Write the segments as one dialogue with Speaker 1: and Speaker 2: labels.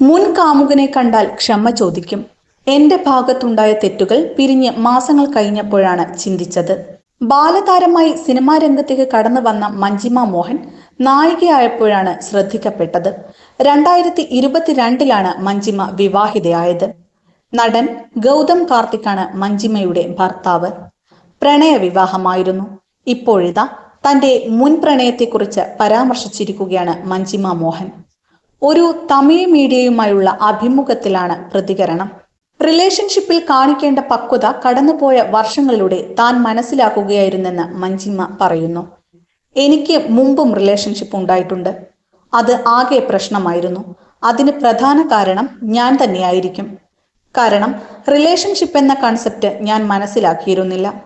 Speaker 1: മുൻ കാമുകനെ കണ്ടാൽ ക്ഷമ ചോദിക്കും. എന്റെ ഭാഗത്തുണ്ടായ തെറ്റുകൾ പിരിഞ്ഞ് മാസങ്ങൾ കഴിഞ്ഞപ്പോഴാണ് ചിന്തിച്ചത്. ബാലതാരമായി സിനിമാ രംഗത്തേക്ക് കടന്നു വന്ന മഞ്ജിമ മോഹൻ നായികയായപ്പോഴാണ് ശ്രദ്ധിക്കപ്പെട്ടത്. രണ്ടായിരത്തി ഇരുപത്തിരണ്ടിലാണ് മഞ്ജിമ വിവാഹിതയായത്. നടൻ ഗൗതം കാർത്തിക്കാണ് മഞ്ജിമയുടെ ഭർത്താവ്. പ്രണയ വിവാഹമായിരുന്നു. ഇപ്പോഴിതാ തന്റെ മുൻ പ്രണയത്തെക്കുറിച്ച് പരാമർശിച്ചിരിക്കുകയാണ് മഞ്ജിമ മോഹൻ. ഒരു തമിഴ് മീഡിയയുമായുള്ള അഭിമുഖത്തിലാണ് പ്രതികരണം. റിലേഷൻഷിപ്പിൽ കാണിക്കേണ്ട പക്വത കടന്നുപോയ വർഷങ്ങളിലൂടെ താൻ മനസ്സിലാക്കുകയായിരുന്നെന്ന് മഞ്ജിമ പറയുന്നു. എനിക്ക് മുമ്പും റിലേഷൻഷിപ്പ് ഉണ്ടായിട്ടുണ്ട്. അത് ആകെ പ്രശ്നമായിരുന്നു. അതിന് പ്രധാന കാരണം ഞാൻ തന്നെയായിരിക്കും. കാരണം റിലേഷൻഷിപ്പ് എന്ന കൺസെപ്റ്റ് ഞാൻ മനസ്സിലാക്കിയിരുന്നില്ല.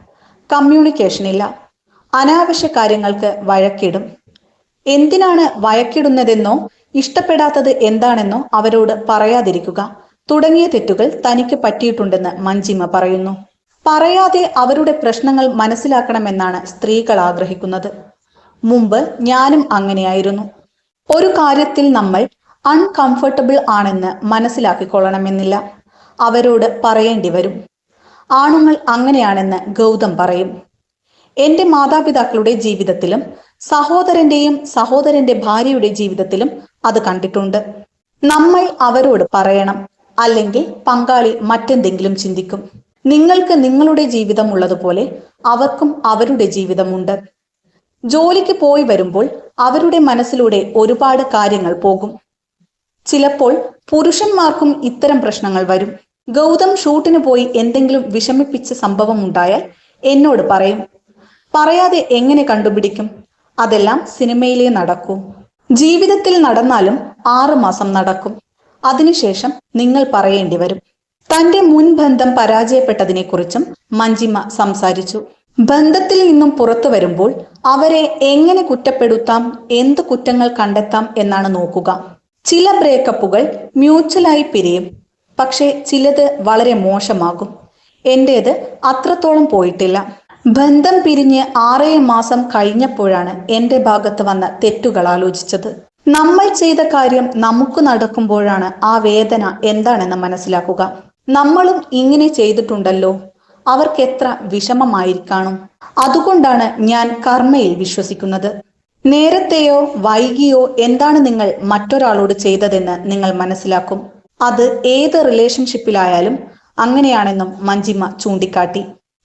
Speaker 1: കമ്മ്യൂണിക്കേഷൻ ഇല്ല. അനാവശ്യ കാര്യങ്ങൾക്ക് വഴക്കിടും. എന്തിനാണ് വഴക്കിടുന്നതെന്നോ ഇഷ്ടപ്പെടാത്തത് എന്താണെന്നോ അവരോട് പറയാതിരിക്കുക. തുടങ്ങിയ തെറ്റുകൾ തനിക്ക് പറ്റിയിട്ടുണ്ടെന്ന് മഞ്ജിമ പറയുന്നു. പറയാതെ അവരുടെ പ്രശ്നങ്ങൾ മനസ്സിലാക്കണമെന്നാണ് സ്ത്രീകൾ ആഗ്രഹിക്കുന്നത്. മുമ്പ് ഞാനും അങ്ങനെയായിരുന്നു. ഒരു കാര്യത്തിൽ നമ്മൾ അൺകംഫർട്ടബിൾ ആണെന്ന് മനസ്സിലാക്കിക്കൊള്ളണമെന്നില്ല. അവരോട് പറയേണ്ടി വരും. ആണുങ്ങൾ അങ്ങനെയാണെന്ന് ഗൗതം പറയും. എന്റെ മാതാപിതാക്കളുടെ ജീവിതത്തിലും സഹോദരന്റെയും സഹോദരന്റെ ഭാര്യയുടെ ജീവിതത്തിലും അത് കണ്ടിട്ടുണ്ട്. നമ്മൾ അവരോട് പറയണം. അല്ലെങ്കിൽ പങ്കാളി മറ്റെന്തെങ്കിലും ചിന്തിക്കും. നിങ്ങൾക്ക് നിങ്ങളുടെ ജീവിതം ഉള്ളതുപോലെ അവർക്കും അവരുടെ ജീവിതമുണ്ട്. ജോലിക്ക് പോയി വരുമ്പോൾ അവരുടെ മനസ്സിലൂടെ ഒരുപാട് കാര്യങ്ങൾ പോകും. ചിലപ്പോൾ പുരുഷന്മാർക്കും ഇത്തരം പ്രശ്നങ്ങൾ വരും. ഗൗതം ഷൂട്ടിന് പോയി എന്തെങ്കിലും വിഷമിപ്പിച്ച സംഭവം ഉണ്ടായാൽ എന്നോട് പറയും. പറയാതെ എങ്ങനെ കണ്ടുപിടിക്കും? അതെല്ലാം സിനിമയിലേ നടക്കൂ. ജീവിതത്തിൽ നടന്നാലും ആറു മാസം നടക്കും. അതിനുശേഷം നിങ്ങൾ പറയേണ്ടി വരും. തന്റെ മുൻ ബന്ധം പരാജയപ്പെട്ടതിനെക്കുറിച്ചും മഞ്ജിമ സംസാരിച്ചു. ബന്ധത്തിൽ നിന്നും പുറത്തു വരുമ്പോൾ അവരെ എങ്ങനെ കുറ്റപ്പെടുത്താം എന്ത് കുറ്റങ്ങൾ കണ്ടെത്താം എന്നാണ് നോക്കുക. ചില ബ്രേക്കപ്പുകൾ മ്യൂച്വലായി പിരിയും. പക്ഷേ ചിലത് വളരെ മോശമാകും. എന്റേത് അത്രത്തോളം പോയിട്ടില്ല. ബന്ധം പിരിഞ്ഞ് ആറേഴ് മാസം കഴിഞ്ഞപ്പോഴാണ് എന്റെ ഭാഗത്ത് വന്ന തെറ്റുകൾ ആലോചിച്ചത്. നമ്മൾ ചെയ്ത കാര്യം നമുക്ക് നടക്കുമ്പോഴാണ് ആ വേദന എന്താണെന്ന് മനസ്സിലാക്കുക. നമ്മളും ഇങ്ങനെ ചെയ്തിട്ടുണ്ടല്ലോ. അവർക്ക് എത്ര വിഷമമായിരിക്കാണും. അതുകൊണ്ടാണ് ഞാൻ കർമ്മയിൽ വിശ്വസിക്കുന്നത്. നേരത്തെയോ വൈകിയോ എന്താണ് നിങ്ങൾ മറ്റൊരാളോട് ചെയ്തതെന്ന് നിങ്ങൾ മനസ്സിലാക്കും. അത് ഏത് റിലേഷൻഷിപ്പിലായാലും അങ്ങനെയാണെന്നും മഞ്ജിമ ചൂണ്ടിക്കാട്ടി.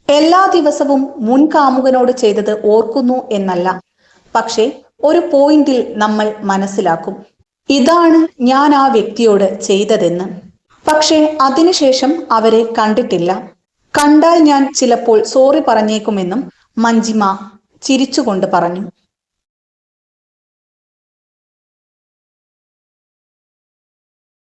Speaker 1: എല്ലാ ദിവസവും മുൻകാമുകനോട് ചെയ്തത് ഓർക്കുന്നു എന്നല്ല. പക്ഷേ ഒരു പോയിന്റിൽ നമ്മൾ മനസ്സിലാക്കും. ഇതാണ് ഞാൻ ആ വ്യക്തിയോട് ചെയ്തതെന്ന്. പക്ഷേ അതിനുശേഷം അവരെ കണ്ടിട്ടില്ല. കണ്ടാൽ ഞാൻ ചിലപ്പോൾ സോറി പറഞ്ഞേക്കുമെന്നും മഞ്ജിമ ചിരിച്ചുകൊണ്ട് പറഞ്ഞു.